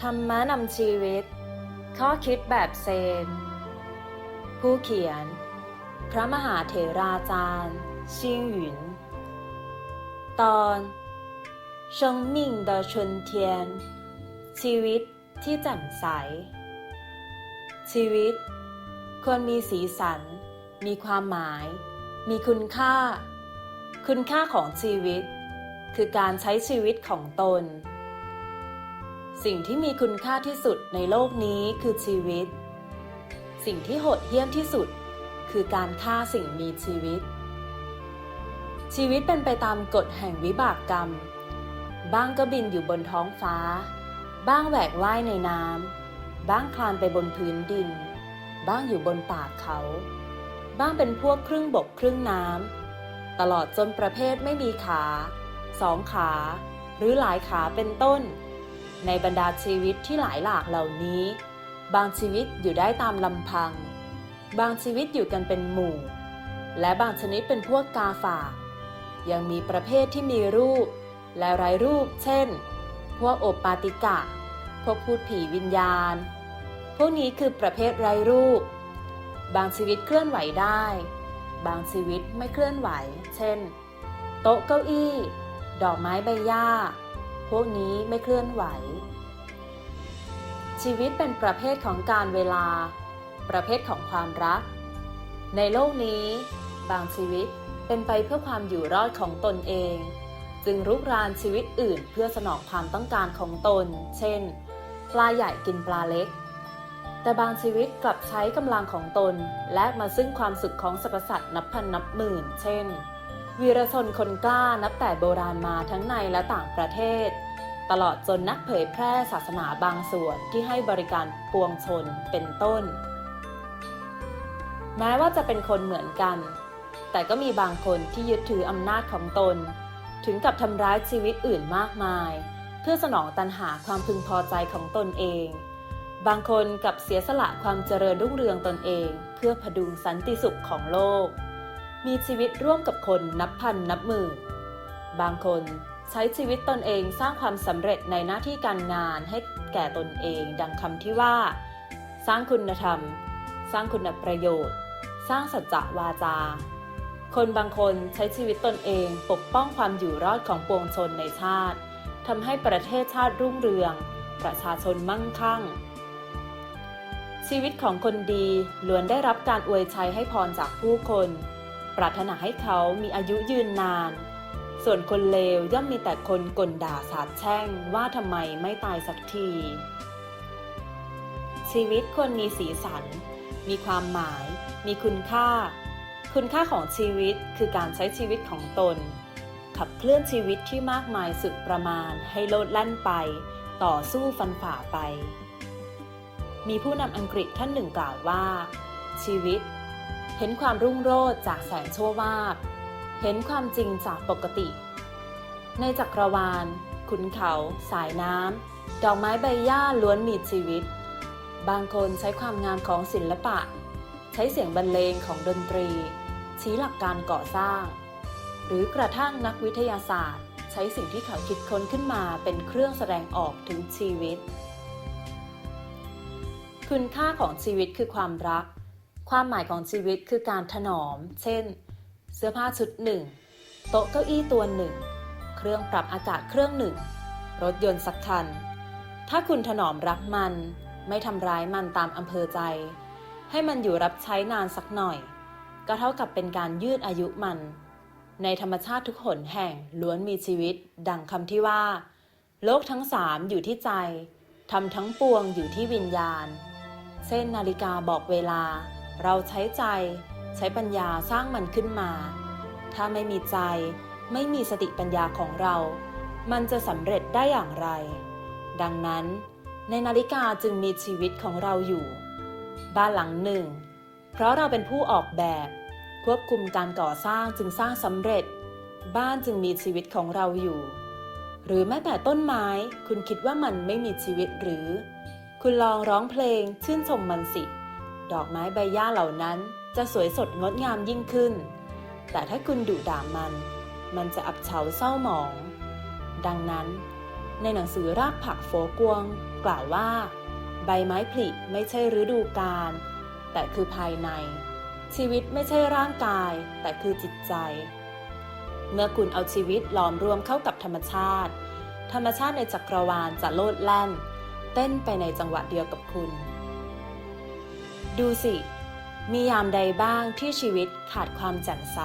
ธรรมะนำชีวิต ข้อคิดแบบเซน ผู้เขียน พระมหาเถราจารย์ชิงหยุน ตอน生命的春天ชีวิตที่แจ่มใส ชีวิต ควรมีสีสัน มีความหมาย มีคุณค่า คุณค่าของชีวิต คือการใช้ชีวิตของตน สิ่งที่มีคุณค่าที่สุดในโลกนี้คือชีวิต สิ่งที่โหดเหี้ยมที่สุด คือการฆ่าสิ่งมีชีวิต ชีวิตเป็นไปตามกฎแห่งวิบากกรรม บ้างก็บินอยู่บนท้องฟ้า บ้างแหวกว่ายในน้ำ บ้างคลานไปบนพื้นดิน บ้างอยู่บนป่าเขา บ้างเป็นพวกครึ่งบกครึ่งน้ำ ตลอดจนประเภทไม่มีขา สองขา หรือหลายขาเป็นต้น ในบรรดาชีวิตที่หลายหลากเหล่านี้ บางชีวิตอยู่ได้ตามลำพัง บางชีวิตอยู่กันเป็นหมู่ และบางชนิดเป็นพวกกาฝาก ยังมีประเภทที่มีรูป และไร้รูป เช่น พวกโอปาติกะ พวกพูดผีวิญญาณ พวกนี้คือประเภทไร้รูป บางชีวิตเคลื่อนไหวได้ บางชีวิตไม่เคลื่อนไหว เช่น โต๊ะเก้าอี้ ดอกไม้ใบหญ้า พวกนี้ไม่เคลื่อนไหว ชีวิตเป็นประเภทของการเวลา ประเภทของความรัก ในโลกนี้ บางชีวิตเป็นไปเพื่อความอยู่รอดของตนเอง จึงรุกรานชีวิตอื่นเพื่อสนองความต้องการของตน เช่น ปลาใหญ่กินปลาเล็ก แต่บางชีวิตกลับใช้กำลังของตน แลกมาซึ่งความสุขของสรรพสัตว์นับพันนับหมื่น เช่น วีรชนคนกล้านับแต่โบราณมาทั้งในและต่างประเทศ ตลอดจนนักเผยแพร่ศาสนาบางส่วนที่ให้บริการปวงชนเป็นต้น แม้ว่าจะเป็นคนเหมือนกัน แต่ก็มีบางคนที่ยึดถืออำนาจของตน ถึงกับทำร้ายชีวิตอื่นมากมาย เพื่อสนองตันหาความพึงพอใจของตนเอง บางคนกับเสียสละความเจริญรุ่งเรืองตนเอง เพื่อพดุงสันติสุขของโลก มีชีวิตร่วมกับคนนับพันนับหมื่น บางคนใช้ชีวิตตนเองสร้างความสำเร็จในหน้าที่การงานให้แก่ตนเองดังคำที่ว่า สร้างคุณธรรม สร้างคุณประโยชน์ สร้างสัจจะวาจา คนบางคนใช้ชีวิตตนเองปกป้องความอยู่รอดของปวงชนในชาติทำให้ประเทศชาติรุ่งเรือง ประชาชนมั่งคั่ง ชีวิตของคนดีล้วนได้รับการอวยชัยให้พรจากผู้คน ปรารถนาให้เขามีอายุยืนนาน ส่วนคนเลวย่อมมีแต่คนกลด่าสาบแช่งว่าทำไมไม่ตายสักที ชีวิตควรมีสีสัน มีความหมาย มีคุณค่า คุณค่าของชีวิตคือการใช้ชีวิตของตน ขับเคลื่อนชีวิตที่มากมายสุดประมาณให้โลดแล่นไป ต่อสู้ฟันฝ่าไป มีผู้นำอังกฤษท่านหนึ่งกล่าวว่า ชีวิต เห็นความรุ่งโรจน์จากแสงชั่ววาบ เห็นความจริงจากปกติ ในจักรวาล ขุนเขา สายน้ำ ดอกไม้ใบหญ้าล้วนมีชีวิต บางคนใช้ความงามของศิลปะ ใช้เสียงบรรเลงของดนตรี ชี้หลักการก่อสร้าง หรือกระทั่งนักวิทยาศาสตร์ ใช้สิ่งที่เขาคิดค้นขึ้นมาเป็นเครื่องแสดงออกถึงชีวิต คุณค่าของชีวิตคือความรัก ความหมายของชีวิตคือการถนอม เช่น เสื้อผ้าชุดหนึ่ง โต๊ะเก้าอี้ตัวหนึ่ง เครื่องปรับอากาศเครื่องหนึ่ง รถยนต์สักคัน ถ้าคุณถนอมรักมัน ไม่ทำร้ายมันตามอำเภอใจ ให้มันอยู่รับใช้นานสักหน่อย ก็เท่ากับเป็นการยืดอายุมัน ในธรรมชาติทุกหนแห่งล้วนมีชีวิต ดังคำที่ว่า โลกทั้งสามอยู่ที่ใจทำทั้งปวงอยู่ที่วิญญาณ เส้นนาฬิกาบอกเวลา เราใช้ใจ ใช้ปัญญาสร้างมันขึ้นมา ถ้าไม่มีใจ ไม่มีสติปัญญาของเรา มันจะสำเร็จได้อย่างไร ดังนั้นในนาฬิกาจึงมีชีวิตของเราอยู่ บ้านหลังหนึ่ง เพราะเราเป็นผู้ออกแบบ ควบคุมการก่อสร้างจึงสร้างสำเร็จ บ้านจึงมีชีวิตของเราอยู่ หรือแม้แต่ต้นไม้ คุณคิดว่ามันไม่มีชีวิตหรือ คุณลองร้องเพลงชื่นชมมันสิ ดอกไม้ใบหญ้าเหล่านั้นจะสวยสดงดงามยิ่งขึ้น แต่ถ้าคุณดุด่ามัน มันจะอับเฉาเศร้าหมอง ดังนั้น ในหนังสือรากผักโฟกวง กล่าวว่า ใบไม้ผลิไม่ใช่ฤดูกาลแต่คือภายใน ชีวิตไม่ใช่ร่างกาย แต่คือจิตใจ เมื่อคุณเอาชีวิตหลอมรวมเข้ากับธรรมชาติ ธรรมชาติในจักรวาลจะโลดแล่น เต้นไปในจังหวะเดียวกับคุณ ดูสิ มียามใดบ้างที่ชีวิตขาดความแจ่มใส